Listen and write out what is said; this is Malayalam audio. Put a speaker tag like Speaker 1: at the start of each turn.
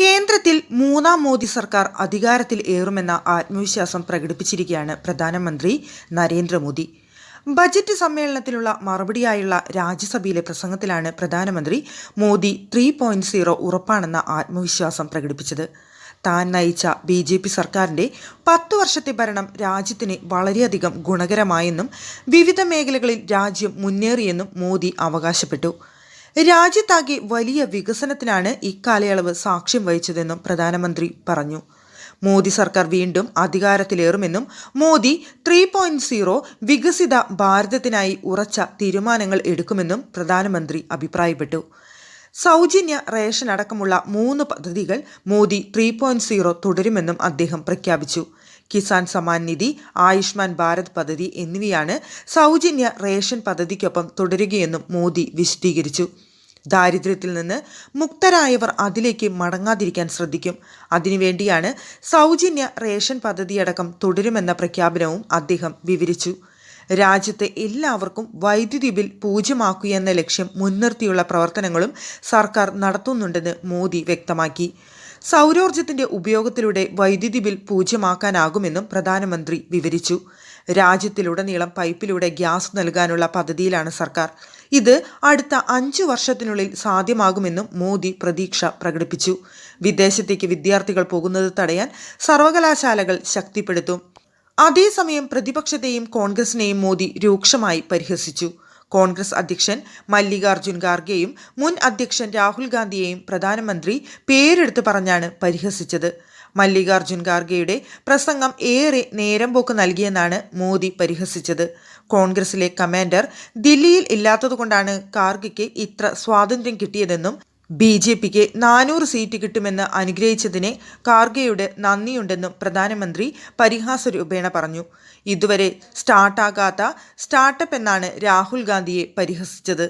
Speaker 1: കേന്ദ്രത്തിൽ മൂന്നാം മോദി സർക്കാർ അധികാരത്തിൽ ഏറുമെന്ന ആത്മവിശ്വാസം പ്രകടിപ്പിച്ചിരിക്കുകയാണ് പ്രധാനമന്ത്രി നരേന്ദ്രമോദി. ബജറ്റ് സമ്മേളനത്തിലുള്ള മറുപടിയായുള്ള രാജ്യസഭയിലെ പ്രസംഗത്തിലാണ് പ്രധാനമന്ത്രി മോദി ത്രീ പോയിന്റ് സീറോ ഉറപ്പാണെന്ന ആത്മവിശ്വാസം പ്രകടിപ്പിച്ചത്. താൻ നയിച്ച ബി ജെ പി സർക്കാരിന്റെ പത്തു വർഷത്തെ ഭരണം രാജ്യത്തിന് വളരെയധികം ഗുണകരമായെന്നും വിവിധ മേഖലകളിൽ രാജ്യം മുന്നേറിയെന്നും മോദി അവകാശപ്പെട്ടു. രാജ്യത്താകെ വലിയ വികസനത്തിനാണ് ഇക്കാലയളവ് സാക്ഷ്യം വഹിച്ചതെന്നും പ്രധാനമന്ത്രി പറഞ്ഞു. മോദി സർക്കാർ വീണ്ടും അധികാരത്തിലേറുമെന്നും മോദി ത്രീ പോയിന്റ് സീറോ വികസിത ഭാരതത്തിനായി ഉറച്ച തീരുമാനങ്ങൾ എടുക്കുമെന്നും പ്രധാനമന്ത്രി അഭിപ്രായപ്പെട്ടു. സൗജന്യ റേഷൻ അടക്കമുള്ള മൂന്ന് പദ്ധതികൾ മോദി ത്രീ പോയിന്റ് സീറോ തുടരുമെന്നും അദ്ദേഹം പ്രഖ്യാപിച്ചു. കിസാൻ സമ്മാൻ നിധി ആയുഷ്മാൻ ഭാരത് പദ്ധതി എന്നിവയാണ് സൗജന്യ റേഷൻ പദ്ധതിക്കൊപ്പം തുടരുകയെന്നും മോദി വിശദീകരിച്ചു. ദാരിദ്ര്യത്തിൽ നിന്ന് മുക്തരായവർ അതിലേക്ക് മടങ്ങാതിരിക്കാൻ ശ്രദ്ധിക്കും. അതിനുവേണ്ടിയാണ് സൗജന്യ റേഷൻ പദ്ധതിയടക്കം തുടരുമെന്ന പ്രഖ്യാപനവും അദ്ദേഹം വിവരിച്ചു. രാജ്യത്തെ എല്ലാവർക്കും വൈദ്യുതി ബിൽ പൂജ്യമാക്കുകയെന്ന ലക്ഷ്യം മുൻനിർത്തിയുള്ള പ്രവർത്തനങ്ങളും സർക്കാർ നടത്തുന്നുണ്ടെന്ന് മോദി വ്യക്തമാക്കി. സൗരോർജത്തിന്റെ ഉപയോഗത്തിലൂടെ വൈദ്യുതി ബിൽ പൂജ്യമാക്കാനാകുമെന്നും പ്രധാനമന്ത്രി വിവരിച്ചു. രാജ്യത്തിലുടനീളം പൈപ്പിലൂടെ ഗ്യാസ് നൽകാനുള്ള പദ്ധതിയിലാണ് സർക്കാർ. ഇത് അടുത്ത അഞ്ചു വർഷത്തിനുള്ളിൽ സാധ്യമാകുമെന്നും മോദി പ്രതീക്ഷ പ്രകടിപ്പിച്ചു. വിദേശത്തേക്ക് വിദ്യാർത്ഥികൾ പോകുന്നത് തടയാൻ സർവകലാശാലകൾ ശക്തിപ്പെടുത്തും. അതേസമയം പ്രതിപക്ഷത്തെയും കോൺഗ്രസിനെയും മോദി രൂക്ഷമായി പരിഹസിച്ചു. കോൺഗ്രസ് അധ്യക്ഷൻ മല്ലികാർജുൻ ഖാർഗെയും മുൻ അധ്യക്ഷൻ രാഹുൽ ഗാന്ധിയെയും പ്രധാനമന്ത്രി പേരെടുത്ത് പറഞ്ഞാണ് പരിഹസിച്ചത്. മല്ലികാർജുൻ ഖാർഗെയുടെ പ്രസംഗം ഏറെ നേരം പോക്ക് നൽകിയെന്നാണ് മോദി പരിഹസിച്ചത്. കോൺഗ്രസിലെ കമാൻഡർ ദില്ലിയിൽ ഇല്ലാത്തതുകൊണ്ടാണ് ഖാർഗെയ്ക്ക് ഇത്ര സ്വാതന്ത്ര്യം കിട്ടിയതെന്നും ബി ജെ പിക്ക് നാനൂറ് സീറ്റ് കിട്ടുമെന്ന് അനുഗ്രഹിച്ചതിനെ കാർഗെയുടെ നന്ദിയുണ്ടെന്നും പ്രധാനമന്ത്രി പരിഹാസ രൂപേണ പറഞ്ഞു. ഇതുവരെ സ്റ്റാർട്ടാകാത്ത സ്റ്റാർട്ടപ്പ് എന്നാണ് രാഹുൽ ഗാന്ധിയെ പരിഹസിച്ചത്.